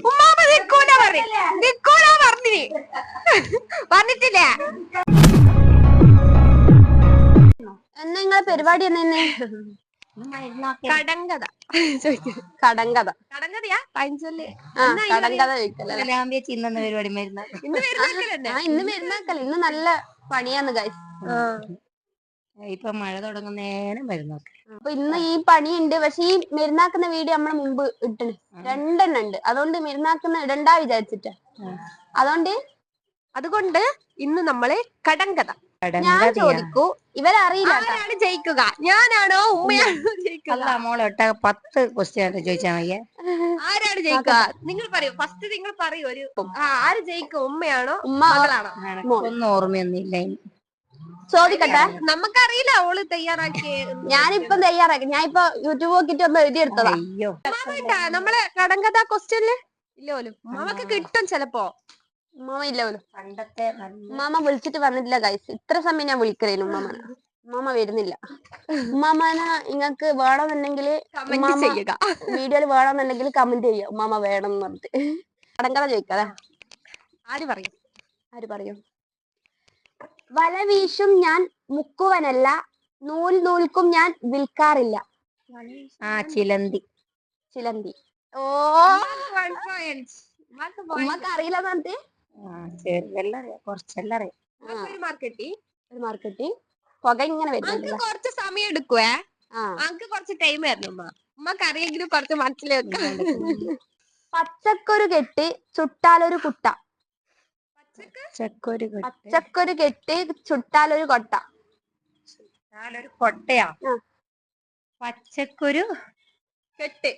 ഉമ്മാമ നിക്കൂല പറഞ്ഞു. നിക്കൂല പറഞ്ഞിന്. പറഞ്ഞിട്ടില്ല. എന്നാ നിങ്ങളെ പരിപാടി എന്നെ കടങ്കഥ. കടങ്കഥ. കടങ്കഥയാ? കടങ്കഥ ഇന്നു പരിപാടി മരുന്ന്? ഇന്ന് വരുന്നല്ലേ ആ ഇന്ന് വരുന്നാക്കല്ല ഇന്ന് നല്ല പണിയാന്ന് ഗൈസ് ഇപ്പൊ മഴ തുടങ്ങുന്ന നേരം മരുന്നൊക്കെ. അപ്പൊ ഇന്ന് ഈ പണിയുണ്ട്. പക്ഷെ ഈ മരുന്നാക്കുന്ന വീഡിയോ നമ്മളെ മുമ്പ് ഇട്ടണ് രണ്ടെണ്ണം ഉണ്ട്. അതുകൊണ്ട് മരുന്നാക്കുന്ന ഇടണ്ടാ വിചാരിച്ചിട്ട്. അതുകൊണ്ട് അതുകൊണ്ട് ഇന്ന് നമ്മൾ കടങ്കഥ. ഞാൻ ചോദിക്കൂ ഇവരറിയില്ല ജയിക്കുക? ഞാനാണോ ഉമ്മയാണോ ജയിക്കുക? അല്ല മോളെ ഒട്ട പത്ത് ക്വസ്റ്റ്യൻ ചോദിച്ചാ മതിയെ. ആരാണ് ജയിക്കുക? നിങ്ങൾ പറയൂ. ഫസ്റ്റ് നിങ്ങൾ പറയൂ. ഒരു ആര് ജയിക്കും? ഉമ്മയാണോ? ഉമ്മ മകളാണോ? ഒന്നും ഓർമ്മയൊന്നുമില്ല ഇനി. ചോദിക്കട്ടെ. നമുക്കറിയില്ല ഓൾ തയ്യാറാക്കിയ ഞാനിപ്പം തയ്യാറാക്കി. ഞാൻ ഇപ്പൊ യൂട്യൂബ് നോക്കിട്ട് ഒന്ന് എഴുതിയെടുത്തതാ അയ്യോ. നമ്മളെ കടങ്കഥ ക്വസ്റ്റ്യനിൽ ഇല്ല പോലും. മാമക്ക് കിട്ടും ചെലപ്പോ. മാമ ഇല്ല പോലും. പണ്ടത്തെ മാമ വിളിച്ചിട്ട് വന്നിട്ടില്ല ഗൈസ് ഇത്ര സമയം ഞാൻ വിളിക്കലേനു മാമ മാമ വരുന്നില്ല. ഉമ്മാമന ഇങ്ങക്ക് വേണമെന്നുണ്ടെങ്കിൽ കമന്റ് ചെയ്യുക. വീഡിയോയിൽ വേണമെന്നുണ്ടെങ്കിൽ കമന്റ് ചെയ്യുക. ഉമ്മാമ വേണം എന്ന് പറഞ്ഞിട്ട്. കടങ്കഥ ചോദിക്കാതെ ആര് പറയും? ആര് പറയും? വല വീശും ഞാൻ മുക്കുവനല്ല നൂൽ നൂൽക്കും ഞാൻ വിൽക്കാറില്ല. ആ ചിലന്തി. ചിലന്തി. ഓ ഉമ്മക്ക് അറിയില്ല പറഞ്ഞിട്ട്? ആ ചെറുതെല്ലാം അറിയാം. കുറച്ചെല്ലാം അറിയാം. നമുക്ക് ഒരു മാർക്ക് മാർക്കറ്റി പുക ഇങ്ങനെ കുറച്ച് സമയം എടുക്കുവേ. അങ്ക് കുറച്ച് ടൈം ആയിരുന്നു ഉമ്മ. ഉമ്മക്ക് അറിയെങ്കിലും കുറച്ച് പച്ചക്കൊരു കെട്ടി ചുട്ടാലൊരു കുട്ട. പച്ചക്കൊരു കെട്ടി. ചുട്ടാലൊരു കൊട്ട. ചുട്ടാലൊരു കൊട്ടയാ? പച്ചക്കൊരു കെട്ട്.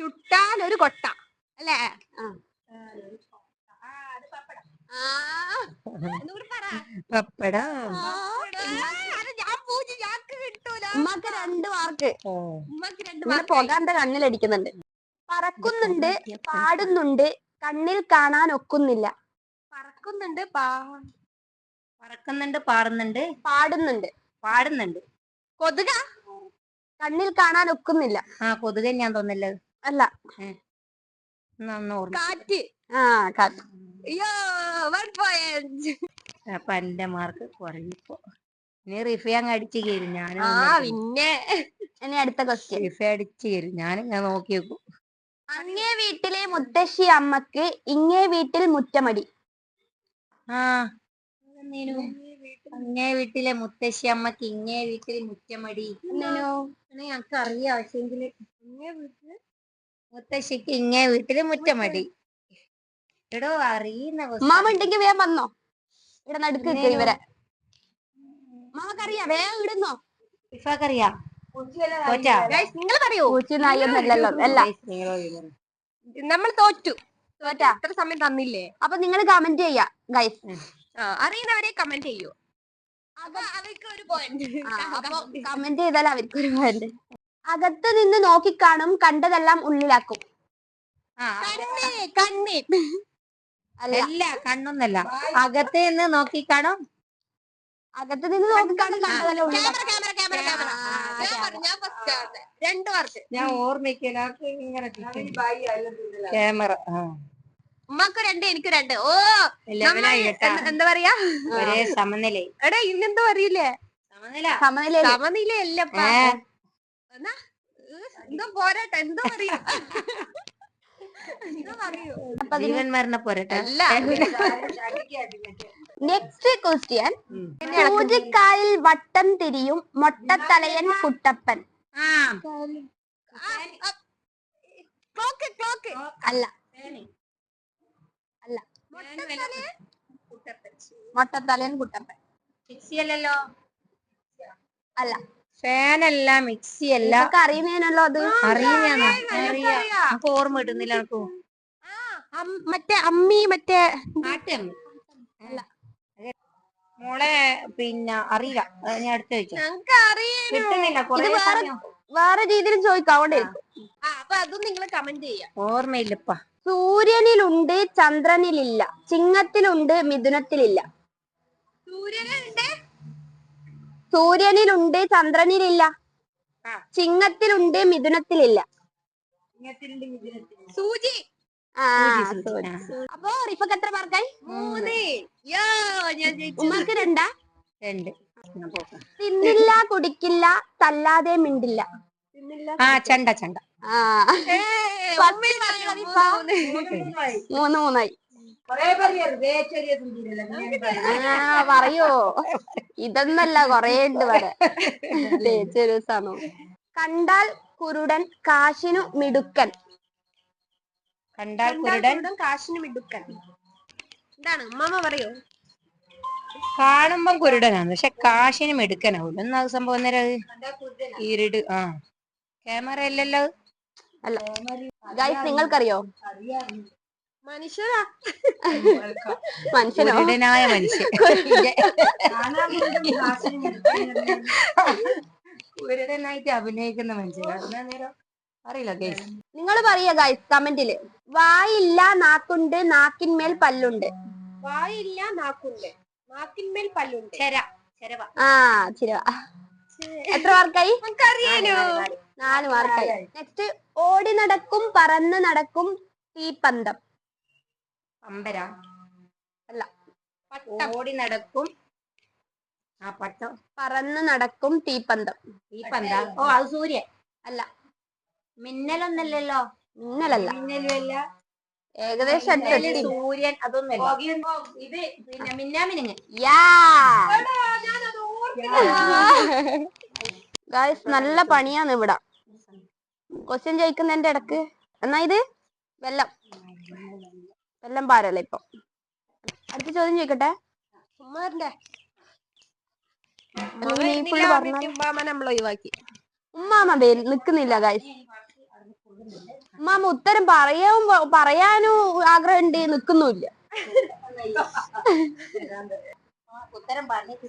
ചുട്ടാലൊരു കൊട്ട. അല്ലേ. പപ്പടം. ഞാൻ പൂജ ഞാക്ക് കിട്ടൂല. ഉമ്മക്ക് രണ്ട് മാർക്ക്. ഉമ്മക്ക് രണ്ട് മാർക്ക്. പുക എന്റെ കണ്ണിലടിക്കുന്നുണ്ട് പറക്കുന്നുണ്ട് പാടുന്നുണ്ട്. കണ്ണിൽ കാണാൻ ഒക്കുന്നില്ല. പറക്കുന്നുണ്ട് പാ പറക്കുന്നുണ്ട് പാറുന്നുണ്ട് പാടുന്നുണ്ട്. പാടുന്നുണ്ട്. കൊതുക കണ്ണിൽ കാണാൻ ഒക്കുന്നില്ല. ആ കൊതുക ഞാൻ തോന്നില്ല അല്ല. കാറ്റ്. ആ കാറ്റ്. അയ്യോ വൺ പോയിന്റ് അപ്പൊ എന്റെ മാർക്ക് കുറയിപ്പോ ഇനി റിഫ അങ്ങ് അടിച്ചു കയറും. ഞാൻ ആ പിന്നെ. ഇനി അടുത്ത ക്വസ്റ്റ്യൻ റിഫ അടിച്ചു കയറും. ഞാനും ഞാൻ നോക്കി വെക്കും. അങ്ങേ വീട്ടിലെ മുത്തശ്ശി അമ്മയ്ക്ക് ഇങ്ങേ വീട്ടിൽ മുറ്റമടി. ആ. അങ്ങേ വീട്ടിലെ മുത്തശ്ശി അമ്മയ്ക്ക് ഇങ്ങേ വീട്ടിൽ മുറ്റമടി. ഞങ്ങക്ക് അറിയാം പക്ഷെങ്കിൽ മുത്തശ്ശിക്ക് ഇങ്ങേ വീട്ടിൽ മുറ്റമടി. എടോ അറിയുന്ന മാമ ഉണ്ടെങ്കി വേഗം വന്നോ. ഇവിടെ നടുക്ക് ഇവരെ മാമക്കറിയാ വേഗം ഇടുന്നോ? റിഫാക്കറിയാം തോറ്റാ നിങ്ങൾ പറയൂ. നായൊന്നല്ലല്ലോ അല്ല. നമ്മൾ തോറ്റു. തോറ്റാ? ഇത്ര സമയം തന്നില്ലേ? അപ്പൊ നിങ്ങൾ കമന്റ് ചെയ്യാ ഗൈസ് ആ, അറിയുന്നവരെ കമന്റ് ചെയ്യൂ. അപ്പൊ അവർക്ക് ഒരു പോയിന്റ് കമന്റ് ചെയ്താൽ അവർക്ക് ഒരു പോയിന്റ് അകത്ത് നിന്ന് നോക്കിക്കാണും കണ്ടതെല്ലാം ഉള്ളിലാക്കും. ആ കണ്ണേ കണ്ണേ. അല്ല. കണ്ണൊന്നല്ല. അകത്ത് നിന്ന് നോക്കിക്കാണും അകത്ത് നിന്ന് നോക്കിക്കാണും കണ്ടതെല്ലാം ഉള്ളിലാക്കും. ക്യാമറ ക്യാമറ ഞാൻ പറഞ്ഞു ഞാൻ ഫസ്റ്റ് ആണ് രണ്ട് മാർക്ക് ഞാൻ ഓർമ്മിക്കില്ല ക്യാമറ ഉമ്മക്ക് രണ്ട് എനിക്ക് രണ്ട് ഓ നമ്മൾ എന്ത്- പറയാ ഒരേ സമനില എടാ ഇന്നെന്താ അറിയില്ലേ സമനില സമനില അല്ല ഏ എന്നാ എന്തോ പോരാട്ടെ എന്തോ പറയാ എന്തോ പറയൂ അപ്പൊ പോരട്ടെ അല്ല നെക്സ്റ്റ് ക്വസ്റ്റ്യൻ സൂചിക്കാലിൽ വട്ടം തിരിയും മൊട്ടത്തലയൻ കുട്ടപ്പൻ. ആ. ക്ലോക്ക് ക്ലോക്ക് അല്ല. അല്ല. മൊട്ടത്തലയൻ കുട്ടപ്പൻ. മിക്സിയല്ലോ അല്ല. ഫാനല്ല മിക്സി അല്ല അറിയുന്നതിനല്ലോ അത്? അറിയാം. നമുക്ക് ഓർമ്മ ഇടുന്നില്ല മറ്റേ അമ്മി മറ്റേ അല്ല. മോളെ പിന്നെ അറിയില്ല. ഞാൻ അടുത്ത ചോദിച്ചു കിട്ടുന്നില്ല. ഇത് വേറെ വേറെ രീതിയിൽ ചോദിക്കാം. അതുകൊണ്ട് ആ. അപ്പൊ അതും നിങ്ങൾ കമന്റ് ചെയ്യാം. ഓർമ്മയില്ലപ്പാ. സൂര്യനിലുണ്ട് ചന്ദ്രനിലില്ല. ചിങ്ങത്തിലുണ്ട് മിഥുനത്തിലില്ല. സൂര്യനുണ്ട് സൂര്യനിലുണ്ട് ചന്ദ്രനിലില്ല. ആ. ചിങ്ങത്തിലുണ്ട് മിഥുനത്തിലില്ല. സൂചി. അപ്പൊ റിഫക്ക് എത്ര മാർക്കായി? മൂന്ന്. യോ ഞാൻ ഉമ്മക്ക് രണ്ടാ? രണ്ട്. തിന്നില്ല കുടിക്കില്ല തല്ലാതെ മിണ്ടില്ല. ആ ചണ്ട ചണ്ട. മൂന്ന്, മൂന്ന്. മൂന്ന് മൂന്നായി. ആ പറയോ? ഇതൊന്നല്ല കൊറേ ഉണ്ട് പറയാ കണ്ടാൽ കുരുടൻ കാശിനു മിടുക്കൻ. കണ്ടാൽ കുരുടൻ കുരുടൻ കാശിന് മിടുക്കൻ. എന്താണ്? ഉമ്മാമ പറയോ? കാണുമ്പം കുരുടനാണ്. പക്ഷെ കാശിനും എടുക്കനാവും എന്നാ സംഭവം നേരം അത്? ഇരുട് ആ. ക്യാമറ അല്ലല്ലോ അല്ല. ഗൈസ് നിങ്ങൾക്കറിയോ? മനുഷ്യരാ മനുഷ്യനോ? കുരുടനായ മനുഷ്യൻ. കുരുടനായിട്ട് അഭിനയിക്കുന്ന മനുഷ്യനാ എന്നാ നേരം അറിയില്ല ഗൈസ് നിങ്ങൾ പറയുക ഗൈസ് കമന്റിൽ. വായില്ല നാക്കുണ്ട് നാക്കിന്മേൽ പല്ലുണ്ട്. വായില്ല നാക്കുണ്ട് നാക്കിന്മേൽ പല്ലുണ്ട്. ചെര ചെരവ. ആ ചിരവ. എത്ര മാർക്കായി? നമുക്കറിയാലോ നാല് മാർക്കായി നെക്സ്റ്റ് ഓടി നടക്കും പറന്ന് നടക്കും തീപ്പന്തം. അമ്പര. അല്ല. ഓടി നടക്കും. ആ പട്ടം. പറന്ന് നടക്കും തീപ്പന്തം. തീപ്പന്തം? പന്ത ഓ അത് സൂര്യ അല്ല. മിന്നലൊന്നല്ലല്ലോ. മിന്നലല്ല. മിന്നലുമല്ല. ഏകദേശം മിന്നൽ എട്ടെത്തി. സൂര്യൻ അതൊന്നല്ല. ഇത് പിന്നെ മിന്നാമിനുങ്ങ് യാ. ഗായ്സ് നല്ല പണിയാണ് ഇവിടെ. ക്വസ്റ്റ്യൻ ചോദിക്കുന്നതിന്റെ ഇടയ്ക്ക്. എന്നാ ഇത്? വെള്ളം വെല്ലം പാരല്ല ഇപ്പൊ. അടുത്ത ചോദ്യം ചോദിക്കട്ടെ? അല്ലെങ്കിൽ നീ full പറഞ്ഞാ- ഉമ്മാമ നിക്കുന്നില്ല ഗായ്സ്. ഉമ്മാമ ഉത്തരം പറയാൻ പറയാനും ആഗ്രഹമുണ്ട് നിക്കുന്നുമില്ല ഉത്തരം പറഞ്ഞിട്ട്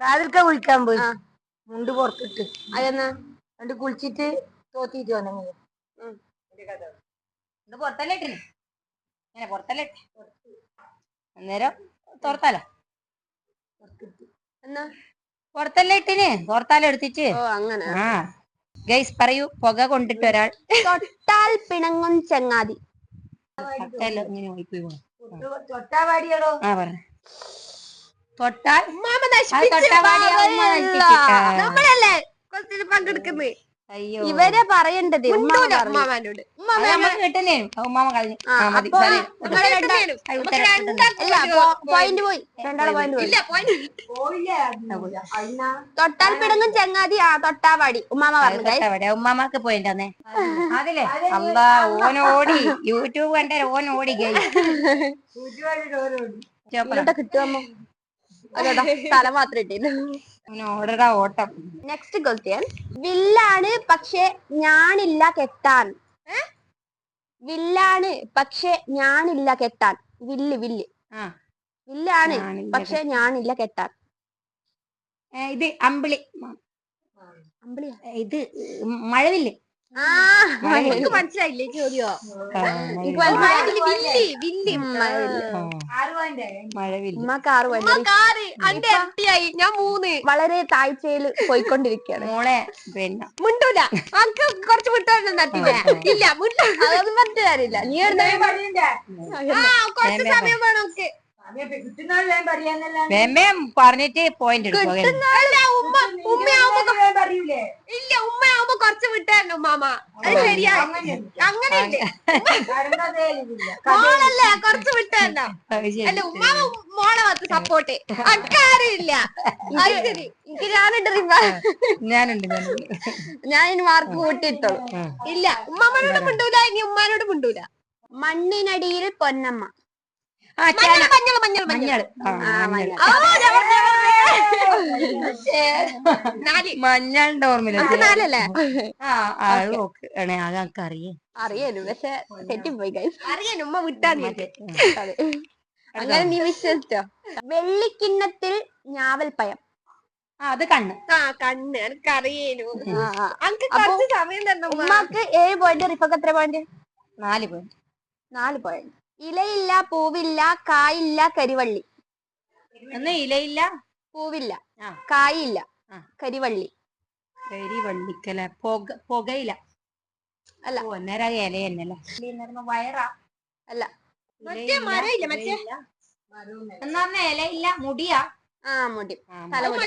കാതിൽക്ക കുളിക്കാൻ പോയി. മുണ്ട് പുറത്തിട്ട്. അതെന്നാ? എന്നിട്ട് കുളിച്ചിട്ട് തോത്തിട്ട് വന്നെങ്കിൽ. ഇത് പുറത്തല്ലേ ഇങ്ങനെ പുറത്തല്ലേ. അന്നേരം തോർത്താലോ എന്നാ? പുറത്തല്ലേ ഇട്ടിന്? തോർത്താലോ എടുത്തിട്ട്? ഓ അങ്ങനെ. ആ. ഗൈസ് പറയൂ പുക കൊണ്ടിട്ട് ഒരാൾ. തൊട്ടാൽ പിണങ്ങും ചങ്ങാതി. ചക്കയിൽ ഇങ്ങനെ പോയി പോയി പോണം. ആ. പറ. തൊട്ടാൽ? ഉമ്മാമ അത് നശിപ്പിച്ച് തൊട്ടാവാടി അമ്മ നശിപ്പിച്ച്. ആ. നമ്മളല്ലേ? പങ്കെടുക്കുന്നത് ഇവരെ പറയണ്ടത്. ഉമ്മാമാനോട്. പോയിന്റ്. തൊട്ടാൽ ചങ്ങാതി ആ തൊട്ടാവാടി ഉമ്മാമ പറഞ്ഞു ഉമ്മാമക്ക് പോയിന്റന്നേ അതില്ലേ അല്ലാ ഓൻ ഓടി. യൂട്യൂബ് കണ്ട ഓൻ ഓടി കിട്ടുമോ അതെ തല മാത്രം ഇട്ടില്ല ഓടടാ ഓട്ടം. നെക്സ്റ്റ് ക്വസ്റ്റ്യൻ വില്ലാണ് പക്ഷെ ഞാനില്ല കെട്ടാൻ. വില്ലാണ് പക്ഷെ ഞാനില്ല കെട്ടാൻ. വില്ല് വില്ല്. വില്ലാണ് പക്ഷെ ഞാനില്ല കെട്ടാൻ. ഇത് അമ്പിളി. അമ്പിളി ഇത് മഴവില്ല്. എനിക്ക് മനസ്സിലായില്ലേ ചോദ്യോ. Willy Willy. ഉമ്മക്ക് ആറ് പോയിന്റ് എട്ടിയായി ഞാൻ മൂന്ന്. വളരെ താഴ്ചയിൽ പോയിക്കൊണ്ടിരിക്കുകയാണ്. മോളെ പിന്നെ. മുണ്ടൂല. അനക്ക് കുറച്ച് വിട്ടോണ്ട് നട്ടില്ല ഇല്ല മുണ്ടൂല. അതൊന്നും പറഞ്ഞിട്ട് കാര്യമില്ല. നീ കുറച്ച് സമയം വേണം നമുക്ക്. വേമേം പറഞ്ഞിട്ട് പോയിന്റ് ഉമ്മ ഇല്ല ഉമ്മയാവുമ്പോ കുറച്ച് വിട്ടായിരുന്നു ഉമ്മാമ അത് ശരിയാ. അങ്ങനെ മോളല്ലേ കുറച്ച് വിട്ടായിരുന്നോ അല്ല ഉമ്മാമ മോളെ വന്ന് സപ്പോർട്ട് അക്കാരില്ല അത് ശരി. എനിക്ക് ഞാനുണ്ട് ഞാനുണ്ട് ഞാൻ ഇനി മാർക്ക് കൂട്ടിയിട്ടുള്ളൂ. ഇല്ല ഉമ്മാമനോട് മിണ്ടൂല ഇനി ഉമ്മാനോട് മിണ്ടൂല. മണ്ണിനടിയിൽ പൊന്നമ്മ. ആ ചേന മഞ്ഞൾ മഞ്ഞൾ മഞ്ഞൾ. മഞ്ഞളുടെ ഓർമ്മയില്ല ആ ആ, നോക്ക് ആണേ അതൊക്കെ അറിയേ അറിയാനും പക്ഷെ തെറ്റിപ്പോയി അറിയാനും ഉമ്മ വിട്ടാ. അങ്ങനെ നീ വിശ്വസിച്ചോ? വെള്ളിക്കിണ്ണത്തിൽ ഞാവൽ പയം അത് കണ്ണ്. ആ കണ്ണ്. എനിക്ക് അറിയേനു സമയം തന്നെ ഉമ്മാക്ക് ഏഴ് പോയിന്റ് റിഫക്ക് എത്ര പോയിന്റ് നാല് പോയിന്റ് നാല് പോയിന്റ് ഇലയില്ല പൂവില്ല കായില്ല കരിവള്ളി ഒന്ന് ഇലയില്ല പൂവില്ല ആ. കായില്ല ആ. കരിവള്ളി കരിവള്ളിക്കല്ലേ വള്ളിക്കല പുക പുകയില അല്ല. ഓ അന്നേരം അത് ഇല തന്നെയല്ലേ വയറാ അല്ല മറ്റേ മരമില്ല, മറ്റേ? എന്നാ പറഞ്ഞ ഇലയില്ല മുടിയാ ആ മുടി ആ, തലമുടി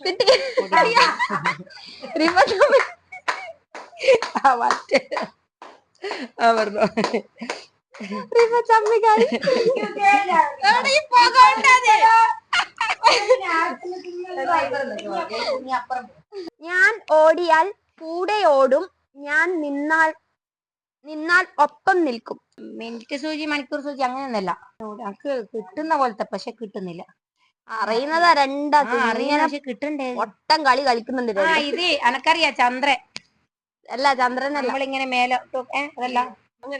കിട്ടി മുടി. തമ്മി. ആ, മറ്റേ. ആ, പറഞ്ഞോ. ഞാൻ ഓടിയാൽ കൂടെ ഓടും. ഞാൻ നിന്നാൽ നിന്നാൽ ഒപ്പം നിൽക്കും. മിനിറ്റ് സൂചി മണിക്കൂർ സൂചി അങ്ങനെയൊന്നല്ല നമുക്ക് കിട്ടുന്ന പോലത്തെ പക്ഷെ കിട്ടുന്നില്ല. അറിയുന്നതാ രണ്ടാ അറിയാൻ കിട്ടണ്ടേ? ഒട്ടം കളി കളിക്കുന്നുണ്ട്. ഇത് അനക്കറിയാ ചന്ദ്രൻ. അല്ല ചന്ദ്രൻ നമ്മളിങ്ങനെ മേലെ ഏ അതല്ല.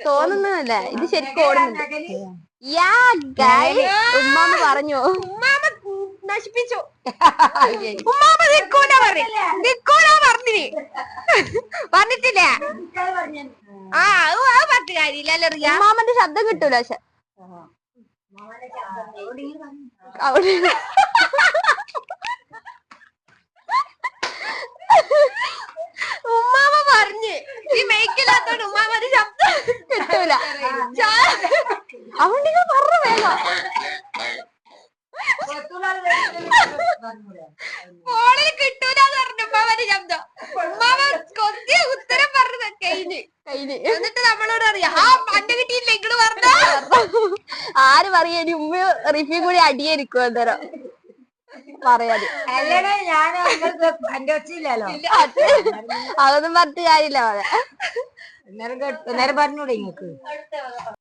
തോന്നുന്നതല്ലേ? ഇത് ശരിക്കും ഓടുന്നുണ്ട്. യാ ഗൈസ് ഉമ്മാമ പറഞ്ഞു? ഉമ്മാമ നശിപ്പിച്ചു. ഉമ്മാമ നിക്കൂല പറഞ്ഞു. നിക്കൂല പറഞ്ഞിന് പറഞ്ഞിട്ടില്ലേ. ആ അത് അത് പറഞ്ഞ കാര്യമില്ലല്ലോ റിയ? ഉമ്മാമന്റെ ശബ്ദം കിട്ടൂല പക്ഷെ. അവിടെ. ഉമ്മാമ പറഞ്ഞ്. ഈ മെയ്ക്കില്ലാത്തോണ്ട് ഉമ്മാമന്റെ ശബ്ദം കിട്ടൂല. അവണ്ടി പറഞ്ഞു വേഗം. ഫോണിൽ കിട്ടൂല പറഞ്ഞു ഉമ്മാമന്റെ ശബ്ദം. ഉമ്മാമ കൊത്തിയ ഉത്തരം പറഞ്ഞത് കഴിഞ്ഞ്. കഴിഞ്ഞ്. എന്നിട്ട് നമ്മളോട് അറിയാം ആ പണ്ട് കിട്ടിയില്ല ഇങ്ങൾ പറഞ്ഞ ആര് പറയാ? ഇനി ഉമ്മ റിഫ്യൂ കൂടി അടിയായിരിക്കും അന്നേരം. പറയാതെ. അല്ലേ ഞാൻ എന്റെ ഒച്ചയില്ലല്ലോ അതൊന്നും പറഞ്ഞിട്ട് കാര്യമില്ല പറയാ. അന്നേരം പറഞ്ഞൂടെ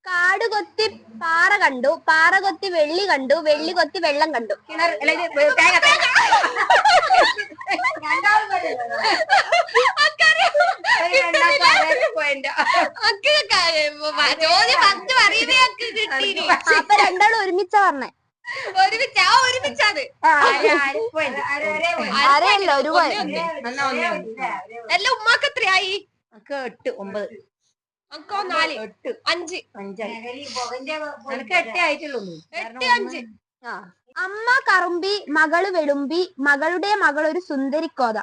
കാട് കൊത്തി പാറ കണ്ടു പാറ കൊത്തി വെള്ളി കണ്ടു വെള്ളി കൊത്തി വെള്ളം കണ്ടു. കിണർ അപ്പൊ രണ്ടാളും ഒരുമിച്ചാ പറഞ്ഞേ. ഒരുമിച്ച് ആ ഒരുമിച്ചാത്. അരയല്ല ഒരു അല്ല ഉമ്മാക്ക് എത്രയായി? നമുക്ക് എട്ട് ഒമ്പത്. നാല്? എട്ട്. അഞ്ച്. അഞ്ചായി. എനിക്ക് എട്ടേ ആയിട്ടുള്ളൂ. എട്ട് അഞ്ച്. ആ. അമ്മ കറുമ്പി മകൾ വെളുമ്പി മകളുടെ മകൾ ഒരു സുന്ദരിക്കോത.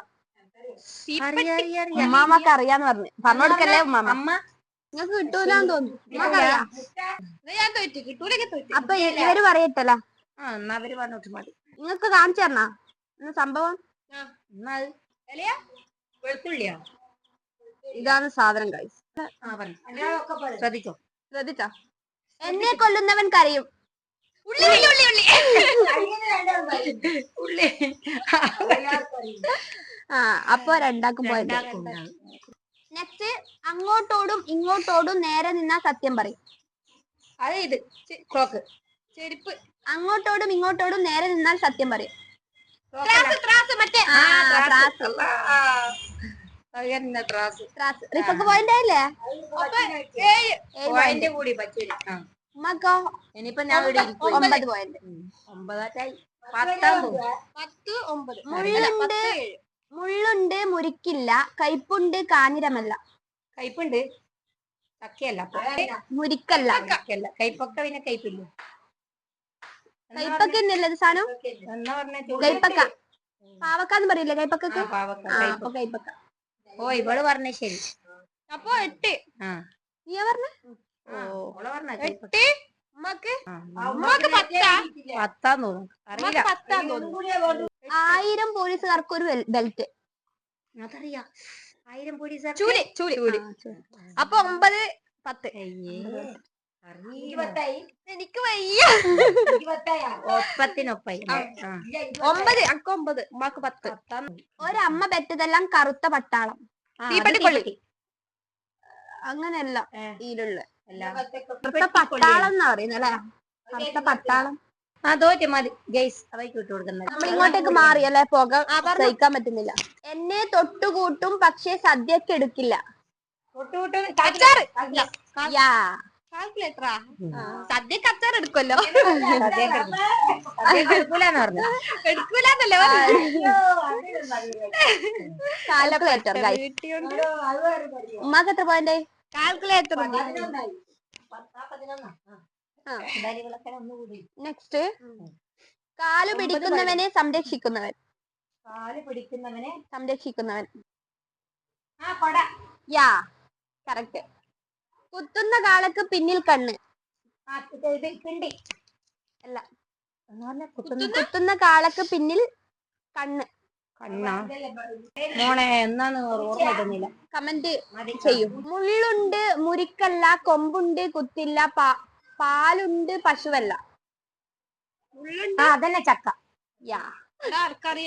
ഉമ്മാമക്ക് അറിയാന്ന് പറഞ്ഞു. പറഞ്ഞു കൊടുക്കല്ലേ ഉമ്മാമ അമ്മ? നിങ്ങൾക്ക് കിട്ടൂലെന്ന് തോന്നുന്നു. അപ്പൊ ഇവർ പറയട്ടല്ല. ആ എന്നാ അവർ പറഞ്ഞോട്ട് മതി. നിങ്ങക്ക് കാണിച്ചു തരണ? എന്നാ സംഭവം? എന്നാ? വെളുത്തുള്ളിയാ? ഇതാണ് സാധനം കഴിച്ചു ആ ശ്രദ്ധിച്ചോ? എന്നെ കൊല്ലുന്നവൻ കരയും. ഉള്ളി ഉള്ളി ഉള്ളി ഉള്ളി. ഉള്ളി. ആ അപ്പൊ രണ്ടാക്കും പോയത് നെക്സ്റ്റ് അങ്ങോട്ടോടും ഇങ്ങോട്ടോടും നേരെ നിന്നാ സത്യം പറയും. അത് ഇത് ക്ലോക്ക് ചെരുപ്പ്. അങ്ങോട്ടോടും ഇങ്ങോട്ടോടും നേരെ നിന്നാൽ സത്യം പറയും. റിഫക്ക് പോയിന്റ് ആയില്ലേ? ഉമ്മക്കോ? ഇനിയിപ്പൊ ഞാൻ ഇവിടെ ഒമ്പത് പോയിന്റ് ഒമ്പതാറ്റായി. പത്താം പോകും പത്ത് ഒമ്പത്. മുള്ളുണ്ട്. മുള്ളുണ്ട് മുരിക്കില്ല. കയ്പുണ്ട് കാഞ്ഞിരമല്ല. കയ്പുണ്ട്. ചക്കയല്ല മുരിക്കല്ല. കയ്പൊക്ക പിന്നെ കയ്പില്ല? കയ്പക്ക തന്നെയല്ലേ ഇത് സാധനം? കൈപ്പക്ക പാവക്കാന്ന് പറയില്ലേ കൈപ്പക്ക അപ്പൊ കയ്പക്ക ഓ ഇവൾ പറഞ്ഞ ശരി. അപ്പൊ എട്ട്. ആ. നീ പറഞ്ഞ? ഓ ഓൾ പറഞ്ഞ എട്ട്. ഉമ്മക്ക്? ആ ഉമ്മക്ക് പത്താ? പത്താന്ന് തോന്നുന്നു. അറിയില്ല. ഉമ്മക്ക് പത്താന്ന് തോന്നുന്നു. ആയിരം പോലീസുകാർക്ക് ഒരു ബെൽറ്റ്. അതറിയാ. ആയിരം പോലീസുകാർ ചൂൽ ചൂൽ അപ്പൊ ഒമ്പത് പത്ത്. എനിക്ക് വയ്യ. ഒപ്പത്തിനൊപ്പായി ഒമ്പത് അക്ക ഒമ്പത് ഉമ്മാക്ക് പത്ത്. ഒരമ്മ പെറ്റതെല്ലാം കറുത്ത പട്ടാളം. തീപ്പെട്ടി. അങ്ങനെയല്ല ഏ. ഇതിലുള്ള എല്ലാം. കറുത്ത പട്ടാളം എന്നാ പറയുന്നല്ലേ കറുത്ത പട്ടാളം. ആ തോറ്റ മതി. ഗൈസ് അവയ്ക്ക് ഇട്ട് കൊടുക്കുന്നത്. നമ്മൾ ഇങ്ങോട്ടേക്ക് മാറി അല്ലെ? പുക സഹിക്കാൻ പറ്റുന്നില്ല. എന്നെ തൊട്ടുകൂട്ടും പക്ഷെ സദ്യക്ക് എടുക്കില്ല. തൊട്ടുകൂട്ടും. യാ. കാൽക്കുലേറ്ററാ സദ്യക്ക് അച്ചാർ എടുക്കുമല്ലോ എടുക്കൂലെന്ന് പറഞ്ഞു. എടുക്കൂലെന്നല്ലേ കാൽക്കുലേറ്റർ ഗൈസ് ഉമ്മാക്ക് എത്ര പോയിന്റ് കാൽക്കുലേറ്റർ നെക്സ്റ്റ് കാൽ പിടിക്കുന്നവനെ സംരക്ഷിക്കുന്നവൻ. കാൽ പിടിക്കുന്നവനെ? സംരക്ഷിക്കുന്നവൻ. ആ കൊട. യാ കറക്റ്റ് കുത്തുന്ന കാളക്ക് പിന്നിൽ കണ്ണ്. കിണ്ടി അല്ല. കുത്തുന്ന കാളക്ക് പിന്നിൽ കണ്ണ്. കണ്ണാ? മോളെ എന്നാന്ന് ഓർമ്മ കിട്ടുന്നില്ല. കമന്റ് ചെയ്യും. മുള്ളുണ്ട് മുരിക്കല്ല കൊമ്പുണ്ട് കുത്തില്ല പാ- പാലുണ്ട് പശുവല്ല. അതന്നെ ചക്ക. യാ.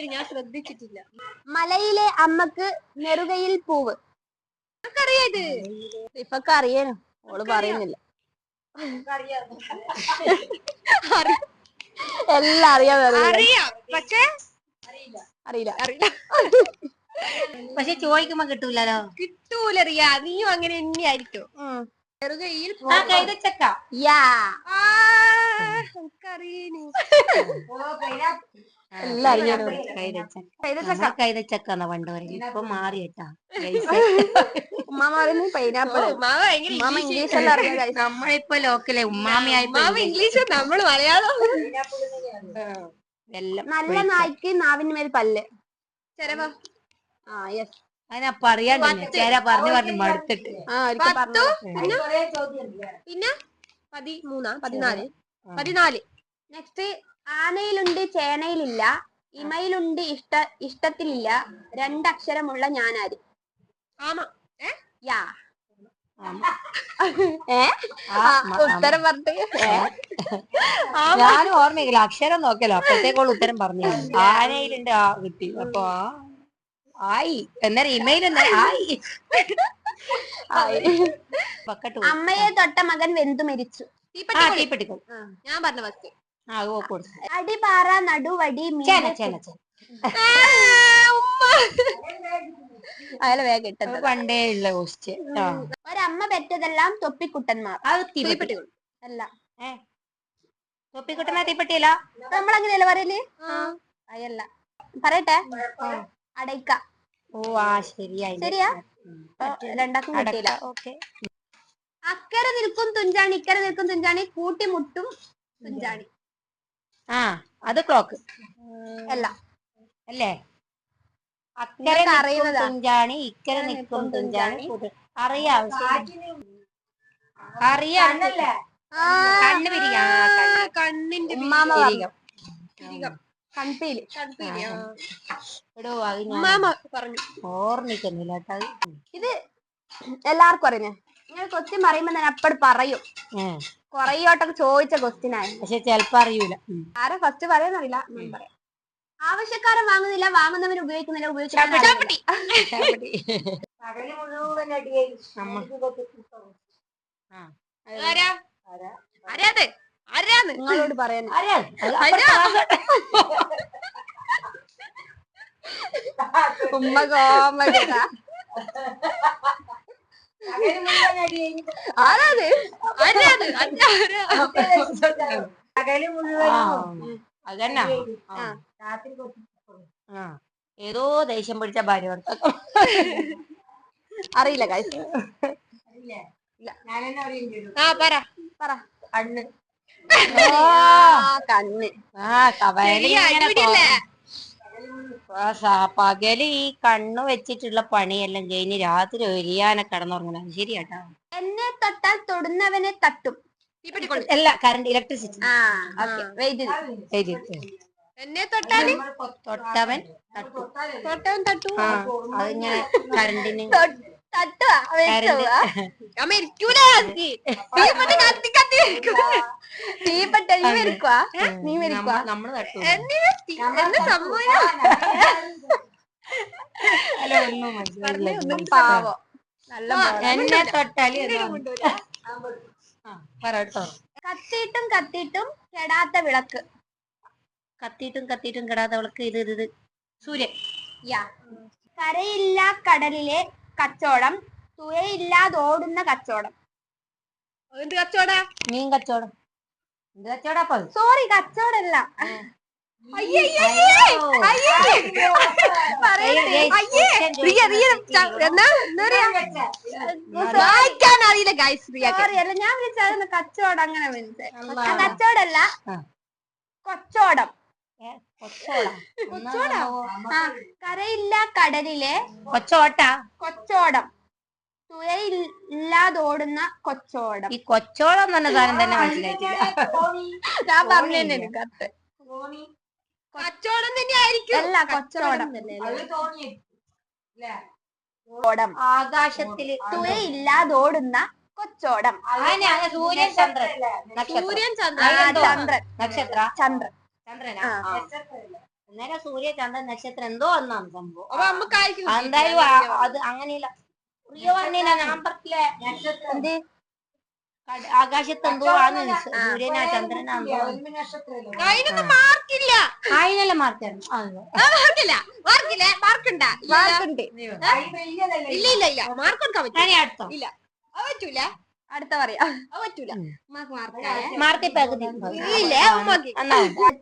ഞാൻ ശ്രദ്ധിച്ചിട്ടില്ല. മലയിലെ അമ്മയ്ക്ക് നെറുകയിൽ പൂവ്. അറിയത് ഇപ്പൊക്കെ അറിയാനോ ഓൾ പറയുന്നില്ല. എല്ലാം അറിയാൻ അറിയാം. പക്ഷെ അറിയില്ല. അറിയില്ല. പക്ഷെ ചോദിക്കുമ്പോ കിട്ടൂലോ കിട്ടൂലറിയാ. നീയും അങ്ങനെ തന്നെയായിരിക്കും. ചെറുകയിൽ ആ കൈതച്ചക്ക. യാ. അറിയാനോ കൈതച്ചക്ക എന്നാ പണ്ട് പറയുന്നത് ഇപ്പൊ മാറി കേട്ടാ പറയുന്നത് പൈനാപ്പിൾ ഉമ്മാമ ഇംഗ്ലീഷ് എല്ലാം. നമ്മളിപ്പോ ലോക്കലേ ഉമ്മാമിയായി മാമ ഇംഗ്ലീഷ്. നമ്മൾ മലയാളം നല്ല നായ്ക്ക് നാവിന് മേൽ പല്ല്. ആ യെസ് ചേരാ പറഞ്ഞു പറഞ്ഞു മടുത്തിട്ട്. പിന്നെ? പതിമൂന്നാ പതിനാല്. പതിനാല്. നെക്സ്റ്റ് ആനയിലുണ്ട് ചേനയിലില്ല ഇമയിലുണ്ട് ഇഷ്ട ഇഷ്ടത്തിലില്ല രണ്ടക്ഷരമുള്ള ഞാനാര്? ആമ. യാ. ഉത്തരം പറഞ്ഞു? ഞാനും ഓർമ്മയില്ല. അക്ഷരം നോക്കലോ അപ്പോഴത്തേക്കുള്ള ഉത്തരം പറഞ്ഞു. ആനയിലുണ്ട്. ആ കിട്ടി. അപ്പൊ ആയി. എന്നേരം ഇമെയിൽ എന്നാ ആയി. അമ്മയെ തൊട്ട മകൻ വെന്തു മരിച്ചു. ആ തീപ്പെട്ടിക്കോൾ ഞാൻ പറഞ്ഞ ഫസ്റ്റ് അടിപാറ നടുവടി അയാളെ വേഗം ഇട്ടത് പണ്ടേ ഉള്ള ആ. ഒരമ്മ പെറ്റതെല്ലാം തൊപ്പിക്കുട്ടന്മാർ. അത് തീപ്പെട്ടി. അല്ല. ഏ? തൊപ്പിക്കുട്ടന തീപ്പെട്ടിയല്ല? നമ്മളങ്ങനെയല്ല പറയൽ? അയല്ല. പറയട്ടെ. അടയ്ക്ക. ഓ ആ ശരിയായി ശരിയാ? രണ്ടാക്കും കിട്ടിയില്ല. ഓക്കെ. അക്കരെ നിൽക്കും തുഞ്ചാണി ഇക്കരെ നിൽക്കും തുഞ്ചാണി കൂട്ടിമുട്ടും തുഞ്ചാണി. ആ അത് ക്ലോക്ക് അല്ല അല്ലേ? അക്കരെ നിൽക്കും തുഞ്ചാണി ഇക്കരെ നിൽക്കും തുഞ്ചാണി അറിയാം അറിയാം കണ്ണ് കണ്ണിന്റെ ഉമ്മാമ പറഞ്ഞു. കൺപീൽ. ഞാൻ ഓർമ്മിക്കുന്നില്ല. ഇത് എല്ലാവർക്കും അറിയുന്നേ നിങ്ങൾ കൊച്ചി പറയുമ്പോ ഞാൻ അപ്പഴ് പറയും. ഏ, വട്ടം ചോദിച്ച ക്വസ്റ്റ്യൻ ആയി പക്ഷെ ചെലപ്പോ അറിയൂല. ആരെ ആരാ ഫസ്റ്റ് പറയുന്നറിയില്ല ഞാൻ പറയാം. ആവശ്യക്കാരൻ വാങ്ങുന്നില്ല വാങ്ങുന്നവൻ ഉപയോഗിക്കുന്നില്ല ഉപയോഗിക്കുന്നില്ല ആ. ആരാ? ആരാത്? ആരാന്ന്? നിങ്ങളോട് പറയാൻ ആരാ? ഉമ്മ കോമഡി. ആരാത്? ആരാത് ആരാ? ആ, അതന്നെ. ഏതോ ദേഷ്യം പിടിച്ച ഭാര്യ ഭർത്താക്കൾ അറിയില്ല? കാശ് ആ പറ. പറ. കണ്ണ്. ആ, കണ്ണ്. ആ കവയൽ പകൽ ഈ കണ്ണ് വെച്ചിട്ടുള്ള പണിയെല്ലാം കഴിഞ്ഞ് രാത്രി ഒരിയാനെ കടന്നുറങ്ങണം. ശരിയാട്ടോ. എന്നെ തൊട്ടാൽ തൊടുന്നവനെ തട്ടും. അല്ല കറണ്ട് ഇലക്ട്രിസിറ്റി ആ ഓക്കെ വെയിറ്റ് എന്നെ തൊട്ടാൽ? തൊട്ടവൻ തട്ടും. തൊട്ടവൻ തട്ടും ആ അതിങ്ങനെ കറണ്ടിന് തട്ടുവാ നീ നീ സംഭവം പാവം. നല്ല. എന്നെ തൊട്ടാൽ കത്തിയിട്ടും കത്തിയിട്ടും കെടാത്ത വിളക്ക്. കത്തിയിട്ടും കത്തിയിട്ടും കെടാത്ത വിളക്ക്. ഇത് ഇത് ഇത്. സൂര്യൻ. യാ. കരയില്ല കടലിലെ കച്ചവടം. കച്ചവടം. എന്ത് കച്ചവടാ? മീൻ കച്ചവടം. എന്ത് കച്ചവടാ സോറി കച്ചവടല്ല. വായിക്കാൻ അറിയില്ല ഗൈസ് റിയ ഞാൻ വിളിച്ചായിരുന്നു കച്ചവടം അങ്ങനെ വിളിച്ചത്. കച്ചവടല്ല. കൊച്ചോടം കൊച്ചോടാ ആ കരയില്ല കടലിലെ കൊച്ചോട്ട. കൊച്ചോടം. തുഴയില്ലാതോടുന്ന കൊച്ചോടം. ഈ കൊച്ചോടം എന്ന് പറഞ്ഞ സാധനം തന്നെ മനസ്സിലായിട്ടില്ല. ഞാൻ പറഞ്ഞു തന്നെ കച്ചവടം തന്നെ. ആയിരിക്കും. അല്ല കൊച്ചോടം ഓടം ആകാശത്തിൽ തുഴയില്ലാതോടുന്ന കൊച്ചോടം. സൂര്യൻ ചന്ദ്രൻ. നക്ഷത്ര. സൂര്യൻ ചന്ദ്രൻ. ചന്ദ്രൻ. നക്ഷത്ര. ചന്ദ്രൻ. ചന്ദ്രനാ. അന്നേരം സൂര്യ ചന്ദ്രൻ നക്ഷത്രം എന്തോ ഒന്നാണ് സംഭവം. എന്തായാലും അത് അങ്ങനെയില്ല. പ്രിയ പറഞ്ഞില്ല ഞാൻ പറഞ്ഞില്ലേ. എന്ത്? ആകാശത്ത് എന്തോ ആണ് സൂര്യനാ ചന്ദ്രനാ മാർക്കില്ല. ആയിനല്ല മാർക്കായിരുന്നു മാർക്കില്ല. മാർക്കില്ല. മാർക്കുണ്ടാ? വാക്കുണ്ട് ഇല്ല ഇല്ല ഇല്ല. മാർക്ക് കൊടുക്കാൻ പറ്റില്ല പറ്റൂല. അടുത്ത പറയാം. അത് പറ്റൂല. പകുതി. ഇല്ലേ ഉമ്മാക്ക്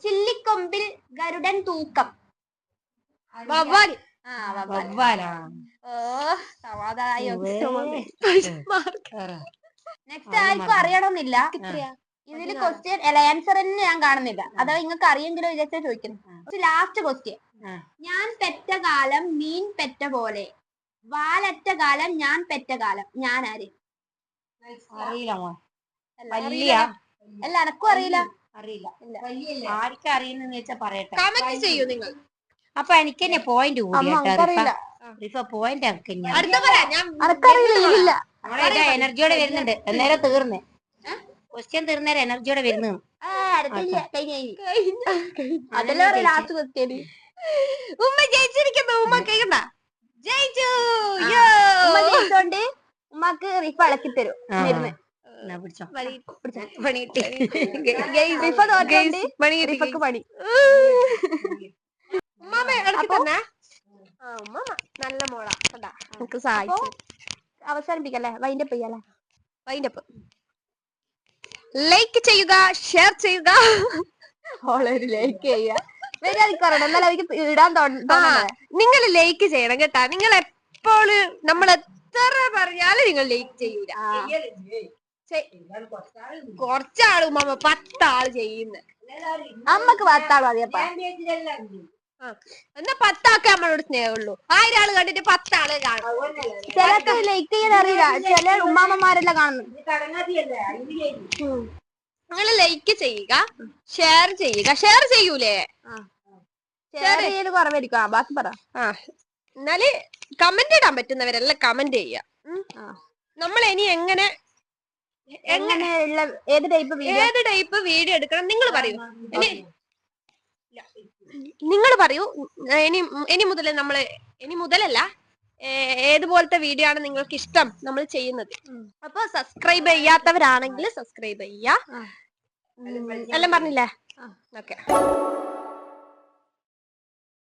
ചില്ലിക്കൊമ്പിൽ ഗരുഡൻ തൂക്കം. ആ വവ്വാൽ. ഓ സമാധാനായി. നെക്സ്റ്റ് ആർക്കും അറിയണമെന്നില്ല ഇതിൽ ക്വസ്റ്റ്യൻ അല്ല ആൻസർ തന്നെ ഞാൻ കാണുന്നില്ല. അഥവാ നിങ്ങൾക്ക് അറിയെങ്കിലും വിചാരിച്ചാൽ ചോദിക്കുന്നു. ലാസ്റ്റ് ക്വസ്റ്റ്യൻ ഞാൻ പെറ്റ കാലം മീൻ പെറ്റ പോലെ. വാലറ്റ കാലം ഞാൻ പെറ്റ കാലം. ഞാൻ ആര്? അറിയില്ല മോൻ അല്ല, വലിയ അല്ല എനക്കും അറിയില്ല. അറിയില്ല. ആർക്കും അറിയുന്നെന്ന് വെച്ചാ പറയട്ടെ. കമന്റ് ചെയ്യൂ നിങ്ങൾ. അപ്പൊ എനിക്ക് തന്നെ പോയിന്റ് കൂടി റിഫ. പോയിന്റ് നമ്മളെ എനർജിയോടെ വരുന്നുണ്ട്. എന്നേരം തീർന്ന്. ക്വസ്റ്റ്യൻ തീർന്നേരം എനർജിയോടെ വരുന്നു. ആ, അടുത്തില്ല. കഴിഞ്ഞ്, കഴിഞ്ഞ്. അതല്ലേ ലാസ്റ്റ് ക്വസ്റ്റ്യൻ ഉമ്മ ജയിച്ചിരിക്കുന്നു. ഉമ്മ കേൾക്കണ്ട ജയിച്ചു. ആ. യോ. ഉമ്മ ജയിച്ചോണ്ട്? ഉമ്മക്ക് റിഫ ഇളക്കി തരും. മരുന്ന്. പണി നല്ല മോളാ. കണ്ടാ നമുക്ക് സഹായിച്ചു. അവസാനിപ്പിക്കല്ലേ? വൈൻഡ് അപ്പ് ചെയ്യല്ലേ വൈൻഡപ്പ് ലൈക്ക് ചെയ്യുക ഷെയർ ചെയ്യുക. ഓളൊരു ലൈക്ക് ചെയ്യുക നിങ്ങൾ ലൈക്ക് ചെയ്യണം കേട്ടാ. നിങ്ങൾ എപ്പോഴും നമ്മൾ എത്ര പറഞ്ഞാലും നിങ്ങൾ ലേറ്റ് ചെയ്യൂല. കൊറച്ചാൾ ഉമ്മ പത്താൾ ചെയ്യുന്ന. അമ്മയ്ക്ക് പത്താൾ മതിയപ്പ. എന്നാ പത്താക്കെ നമ്മളോട് സ്നേഹമുള്ളൂ. ആയിരം ആൾ കണ്ടിട്ട് പത്താൾ കാണും. ചിലക്ക് ലൈക്ക് ചെയ്യാൻ അറിയില്ല. ചില ഉമ്മാമ്മമാരെല്ലാം കാണുന്നു. നിങ്ങൾ ലൈക്ക് ചെയ്യുക ഷെയർ ചെയ്യുക. ഷെയർ ചെയ്യൂലേ? ഷെയർ ചെയ്യൽ കുറവായിരിക്കും ബാക്കി പറ. ആ എന്നാൽ കമന്റ് ഇടാൻ പറ്റുന്നവരെല്ലാം കമന്റ് ചെയ്യാം. നമ്മൾ ഇനി എങ്ങനെ എങ്ങനെ ഏത് ടൈപ്പ് വീഡിയോ ഏത് ടൈപ്പ് വീഡിയോ എടുക്കണം? നിങ്ങൾ പറയൂ. ഇനി നിങ്ങൾ പറയൂ. ഇനി ഇനി മുതൽ നമ്മൾ ഇനി മുതലല്ല ഏത് ഏതുപോലത്തെ വീഡിയോ ആണ് നിങ്ങൾക്ക് ഇഷ്ടം നമ്മൾ ചെയ്യുന്നത്. അപ്പൊ സബ്സ്ക്രൈബ് ചെയ്യാത്തവരാണെങ്കിൽ സബ്സ്ക്രൈബ് ചെയ്യാ എല്ലാം പറഞ്ഞില്ലേ? ഓക്കെ.